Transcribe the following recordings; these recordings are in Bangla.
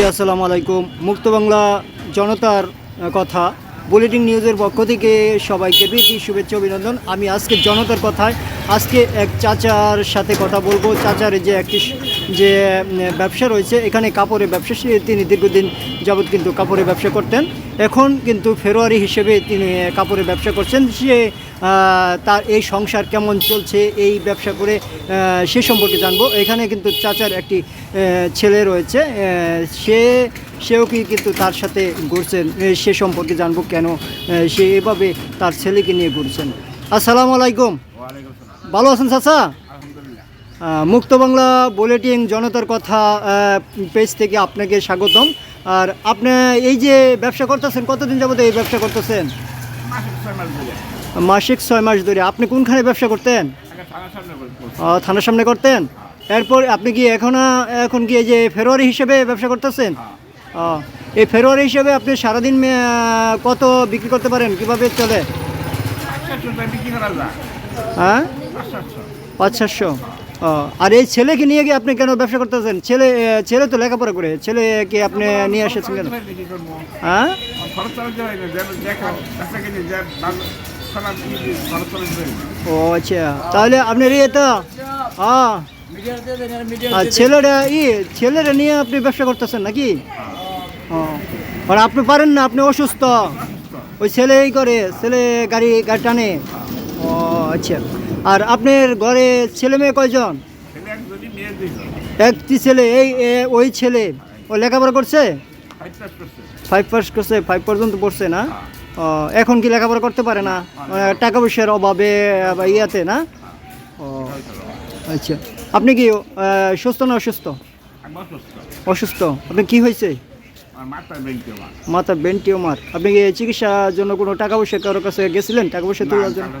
জি, আসসালামু আলাইকুম। মুক্ত বাংলা জনতার কথা। বুলেটিন নিউজের পক্ষ থেকে সবাইকে প্রীতি, শুভেচ্ছা, অভিনন্দন। আমি আজকে জনতার কথায়, আজকে এক চাচার সাথে কথা বলব। চাচার যে একটি যে ব্যবসা রয়েছে, এখানে কাপড়ের ব্যবসা, সে তিনি দীর্ঘদিন যাবৎ কিন্তু কাপড়ের ব্যবসা করতেন। এখন কিন্তু ফেব্রুয়ারি হিসেবে তিনি কাপড়ের ব্যবসা করছেন। সে তার এই সংসার কেমন চলছে এই ব্যবসা করে সে সম্পর্কে জানব। এখানে কিন্তু চাচার একটি ছেলে রয়েছে সে সেও কি কিন্তু তার সাথে ঘুরছেন সে সম্পর্কে জানব কেন সে এভাবে তার ছেলেকে নিয়ে ঘুরছেন। আসসালামু আলাইকুম। ভালো আছেন চাচা? মুক্ত বাংলা বুলেটিন জনতার কথা পেজ থেকে আপনাকে স্বাগতম। আর আপনি এই যে ব্যবসা করতেছেন কতদিন যাবত এই ব্যবসা করতেছেন? মাসিক ছয় মাস ধরে। আপনি কোনখানে ব্যবসা করতেন? থানার সামনে করতেন? এরপর আপনি কি এখন এখন কি যে ফেব্রুয়ারি হিসেবে ব্যবসা করতেছেন। এই ফেব্রুয়ারি হিসেবে আপনি সারাদিন কত বিক্রি করতে পারেন? কীভাবে চলে? হ্যাঁ? পাঁচ, সাতশো। আর এই ছেলেকে নিয়ে গিয়ে আপনি কেন ব্যবসা করতেছেন? ছেলে ছেলে তো লেখাপড়া করে। ছেলে কি আপনি নিয়ে এসেছেন কেন? হ্যাঁ? হয় হয়। ও আচ্ছা। তাহলে আপনার ইয়ে তো হ্যাঁ। আর ছেলেরা ই ছেলেরা নিয়ে আপনি ব্যবসা করতেছেন নাকি? ও আর আপনি পারেন না আপনি অসুস্থ। ওই ছেলে এই করে ছেলে গাড়ি গাড়ি টানে। ও আচ্ছা। আর আপনার ঘরে ছেলে মেয়ে কয়জন? একটি ছেলে এই ওই ছেলে। ও লেখাপড়া করছে? ফাইভ পাস করছে। ফাইভ পর্যন্ত পড়ছে না? এখন কি লেখাপড়া করতে পারে না? টাকা পয়সার অভাবে ইয়াতে না? ও আচ্ছা। আপনি কি সুস্থ না অসুস্থ? অসুস্থ। আপনি কি হয়েছে? মাথা বেন টিউমার। আপনি কি চিকিৎসার জন্য কোনো টাকা পয়সা কারোর কাছে গেছিলেন? টাকা পয়সা তোলার জন্য?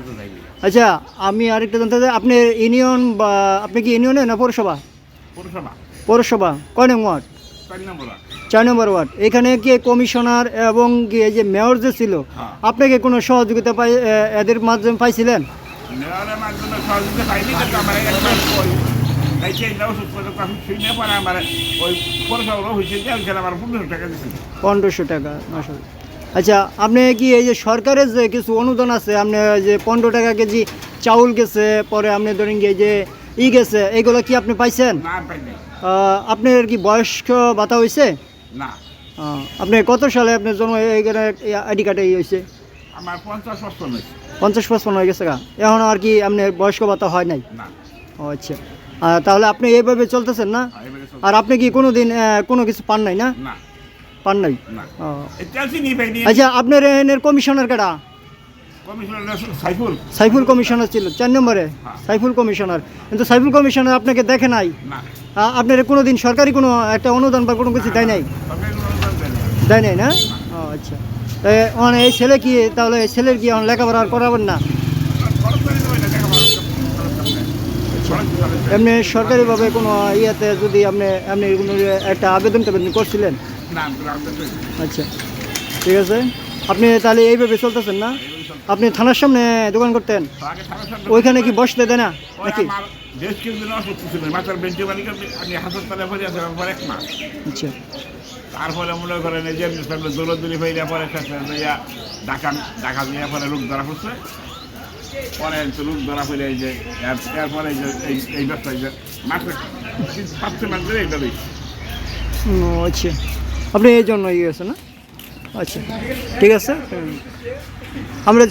আচ্ছা আমি আরেকটা জানতে চাই আপনি ইউনিয়ন বা আপনি কি ইউনিয়নে না পৌরসভা? পৌরসভা। পৌরসভা। কয় নং ওয়ার্ড। চার নম্বর ওয়ার্ড। এখানে কি কমিশনার এবং কি এই যে মেয়র যে ছিল হ্যাঁ। আপনাকে কোনো সহযোগিতা পাই এদের মাধ্যমে পাইছিলেন? এই এই পনেরোশো টাকা মাসে আচ্ছা আপনি কি এই যে সরকারের যে কিছু অনুদান আছে আপনি যে পনেরো টাকা কেজি চাউল গেছে পরে আপনি ধরেন গিয়ে যে ই গেছে এগুলো কি আপনি পাইছেন? আপনার কি বয়স্ক ভাতা হয়েছে? না। আপনি কত সালে আপনার জন্ম এইখানে আইডি কার্ডে হয়েছে? আমার পঞ্চাশ হয়েছে। পঞ্চাশ পঁচপন্ন হয়ে গেছে এখন আর কি আপনার বয়স্ক ভাতা হয় নাই? না। ও আচ্ছা। তাহলে আপনি এইভাবে চলতেছেন না? আর সব- আর আপনি কি কোনো দিন কোনো কিছু পান নাই না? পান নাই? আচ্ছা আপনার এনের কমিশনার কমিশনার সাইফুল। কমিশনার ছিল চার নম্বরে। হ্যাঁ। সাইফুল কমিশনার। কিন্তু সাইফুল কমিশনার আপনাকে দেখে নাই? আপনার কোনো দিন সরকারি কোনো একটা অনুদান বা কোনো কিছু দেয় নাই? দেয়। নাই না? ও আচ্ছা। তাই মানে এই ছেলে কি তাহলে এই ছেলের কি এখন লেখাপড়া আর করাবেন না। এমনি সরকারিভাবে কোনো ইয়েতে যদি আপনি আপনি কোনো একটা আবেদন টাবেদন করছিলেন। আচ্ছা ঠিক আছে। আপনি তাহলে এইভাবে চলতেছেন না? আপনি থানার সামনে দোকান করতেন? ওইখানে কি বসতে দেয় না? নাকি? বেশ কিছুদিন অসুস্থ ছিল, মাথার বেঞ্চে বালিকা আমি হাসপাতালে ভরে আছি, আমার এক মাস। আচ্ছা। তারপরে মনে করেন এই যে সব দৌড়দৌড়ি যাওয়ার পরে ঢাকা ঢাকা দিয়ে পরে রোগ ধরা পড়ছে। পরে রোগ ধরা পড়ে এই যে এরপরে এই যে এই ব্যবসা এই যে মাসে তিন- পাঁচ ছয় মাস ধরে এইটা আচ্ছা। আপনি এই জন্য ইয়ে আছে না? আচ্ছা। ঠিক আছে। আমরা